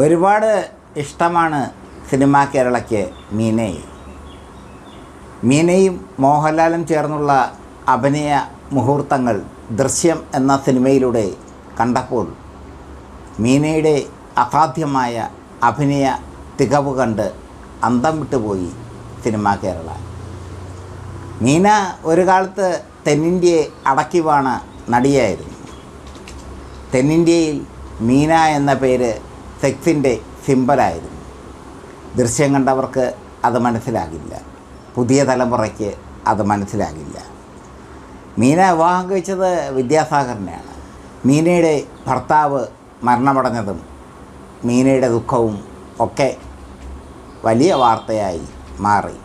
ഒരുപാട് ഇഷ്ടമാണ് സിനിമാ കേരളയ്ക്ക് മീനയെ. മീനയും മോഹൻലാലും ചേർന്നുള്ള അഭിനയ മുഹൂർത്തങ്ങൾ ദൃശ്യം എന്ന സിനിമയിലൂടെ കണ്ടപ്പോൾ മീനയുടെ അസാധ്യമായ അഭിനയ തികവ് കണ്ട് അന്തം വിട്ടുപോയി സിനിമാ കേരള. മീന ഒരു കാലത്ത് തെന്നിന്ത്യയെ അടക്കിവാണ നടിയായിരുന്നു. തെന്നിന്ത്യയിൽ മീന എന്ന പേര് സെക്സിന്റെ സിമ്പലായിരുന്നു. ദൃശ്യം കണ്ടവർക്ക് അത് മനസ്സിലാകില്ല. പുതിയ തലമുറയ്ക്ക് അത് മനസ്സിലാകില്ല. മീന വിവാഹം കഴിച്ചത് വിദ്യാസാഗറിനെയാണ്. മീനയുടെ ഭർത്താവ് മരണമടഞ്ഞതും മീനയുടെ ദുഃഖവും ഒക്കെ വലിയ വാർത്തയായി മാറി.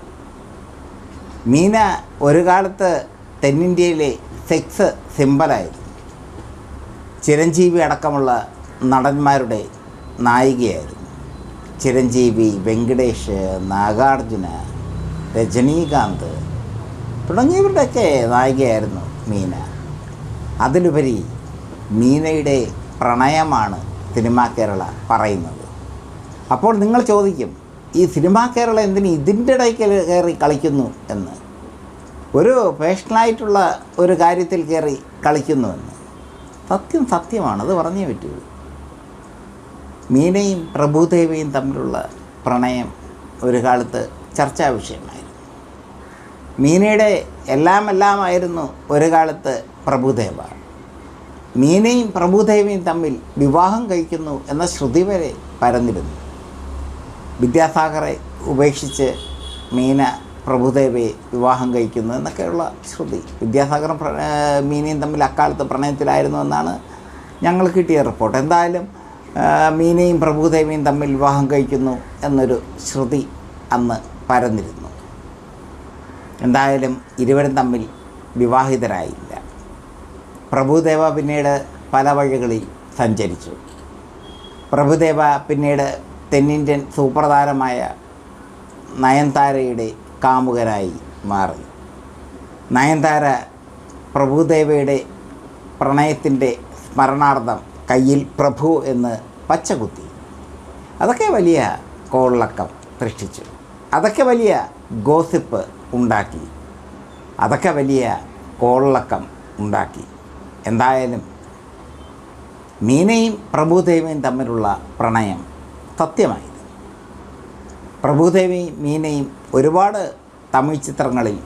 മീന ഒരു കാലത്ത് തെന്നിന്ത്യയിലെ സെക്സ് സിമ്പലായിരുന്നു. ചിരഞ്ജീവി അടക്കമുള്ള നടന്മാരുടെ നായികയായിരുന്നു. ചിരഞ്ജീവി വെങ്കടേഷ് നാഗാർജുന രജനീകാന്ത് തുടങ്ങിയവരുടെയൊക്കെ നായികയായിരുന്നു മീന. അതിലുപരി മീനയുടെ പ്രണയമാണ് സിനിമാ കേരള പറയുന്നത്. അപ്പോൾ നിങ്ങൾ ചോദിക്കും ഈ സിനിമാ കേരള എന്തിന് ഇതിന്റെ ഇടയ്ക്ക് കയറി കളിക്കുന്നു എന്ന്? ഒരു ഫാഷനായിട്ടുള്ള ഒരു കാര്യത്തിൽ കയറി കളിക്കുന്നുവെന്ന് സത്യം സത്യമാണ് അത് പറഞ്ഞേ പറ്റൂ. മീനയും പ്രഭുദേവയും തമ്മിലുള്ള പ്രണയം ഒരു കാലത്ത് ചർച്ചാ വിഷയമായിരുന്നു. മീനയുടെ എല്ലാം എല്ലാമായിരുന്നു ഒരു കാലത്ത് പ്രഭുദേവ. മീനയും പ്രഭുദേവയും തമ്മിൽ വിവാഹം കഴിക്കുന്നു എന്ന ശ്രുതി വരെ പരന്നിരുന്നു. വിദ്യാസാഗറെ ഉപേക്ഷിച്ച് മീന പ്രഭുദേവയെ വിവാഹം കഴിക്കുന്നു എന്നൊക്കെയുള്ള ശ്രുതി. വിദ്യാസാഗറും മീനയും തമ്മിൽ അക്കാലത്ത് പ്രണയത്തിലായിരുന്നു എന്നാണ് ഞങ്ങൾ കിട്ടിയ റിപ്പോർട്ട്. എന്തായാലും മീനയും പ്രഭുദേവിയും തമ്മിൽ വിവാഹം കഴിക്കുന്നു എന്നൊരു ശ്രുതി അന്ന് പരന്നിരുന്നു. എന്തായാലും ഇരുവരും തമ്മിൽ വിവാഹിതരായില്ല. പ്രഭുദേവ പിന്നീട് പല വഴികളിൽ സഞ്ചരിച്ചു. പ്രഭുദേവ പിന്നീട് തെന്നിന്ത്യൻ സൂപ്രധാനമായ നയൻതാരയുടെ കാമുകരായി മാറി. നയൻതാര പ്രഭുദേവയുടെ പ്രണയത്തിന്റെ സ്മരണാർത്ഥം കയ്യിൽ പ്രഭു എന്ന് പച്ചകുത്തി. അതൊക്കെ വലിയ കോളക്കം സൃഷ്ടിച്ചു. അതൊക്കെ വലിയ ഗോസിപ്പ് ഉണ്ടാക്കി. അതൊക്കെ വലിയ കോളക്കം ഉണ്ടാക്കി. എന്തായാലും മീനയും പ്രഭുദേവയും തമ്മിലുള്ള പ്രണയം സത്യമായിരുന്നു പ്രഭുദേവി മീനയും ഒരുപാട് തമിഴ് ചിത്രങ്ങളിൽ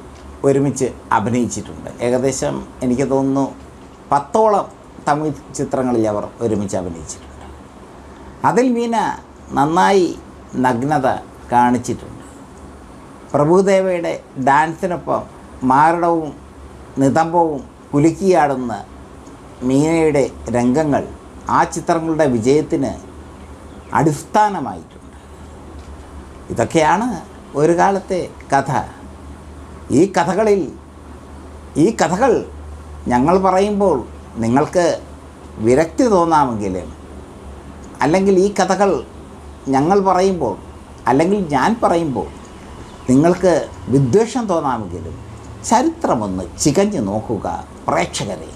ഒരുമിച്ച് അഭിനയിച്ചിട്ടുണ്ട്. ഏകദേശം എനിക്ക് തോന്നുന്നു പത്തോളം തമിഴ് ചിത്രങ്ങളിൽ അവർ ഒരുമിച്ച് അഭിനയിച്ചിട്ടുണ്ട്. അതിൽ മീന നന്നായി നഗ്നത കാണിച്ചിട്ടുണ്ട്. പ്രഭുദേവയുടെ ഡാൻസിനൊപ്പം മാരടവും നിതംബവും കുലുക്കിയാടുന്ന മീനയുടെ രംഗങ്ങൾ ആ ചിത്രങ്ങളുടെ വിജയത്തിന് അടിസ്ഥാനമായിട്ടുണ്ട്. ഇതൊക്കെയാണ് ഒരു കാലത്തെ കഥ. ഈ കഥകളിൽ ഈ കഥകൾ ഞങ്ങൾ പറയുമ്പോൾ നിങ്ങൾക്ക് വിരക്തി തോന്നാമെങ്കിലും അല്ലെങ്കിൽ ഈ കഥകൾ ഞങ്ങൾ പറയുമ്പോൾ അല്ലെങ്കിൽ ഞാൻ പറയുമ്പോൾ നിങ്ങൾക്ക് വിദ്വേഷം തോന്നാമെങ്കിലും ചരിത്രമൊന്ന് ചികഞ്ഞു നോക്കുക പ്രേക്ഷകരെ.